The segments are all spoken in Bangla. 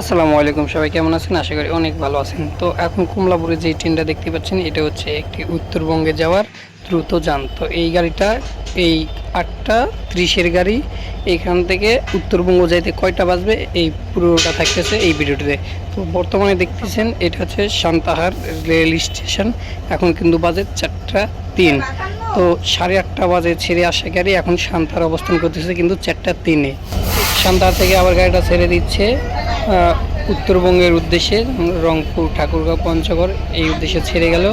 আসসালামু আলাইকুম, সবাই কেমন আছেন? আশা করি অনেক ভালো আছেন। তো এখন কমলাপুরে যে ট্রেনটা দেখতে পাচ্ছেন, এটা হচ্ছে একটি উত্তরবঙ্গে যাওয়ার দ্রুত যান। তো এই গাড়িটা, এই আটটা ত্রিশের গাড়ি এইখান থেকে উত্তরবঙ্গ যাইতে কয়টা বাজবে? এই পুরোটা থাকতেছে এই ভিডিওটিতে। তো বর্তমানে দেখতেছেন, এটা হচ্ছে সান্তাহার রেল স্টেশন। এখন কিন্তু বাজে চারটা তিন। তো সাড়ে আটটা বাজে ছেড়ে আসা গাড়ি, এখন সান্তাহার অবস্থান করতেছে কিন্তু চারটা তিনে। সান্তাহার থেকে আবার গাড়িটা ছেড়ে দিচ্ছে। উত্তরবঙ্গের উদ্দেশ্যে রংপুর ঠাকুরগাঁও পঞ্চগড় এই উদ্দেশ্যে ছেড়ে গেল।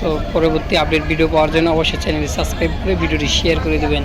তো পরবর্তী আপডেট ভিডিও পাওয়ার জন্য অবশ্যই চ্যানেলটি সাবস্ক্রাইব করে ভিডিওটি শেয়ার করে দেবেন।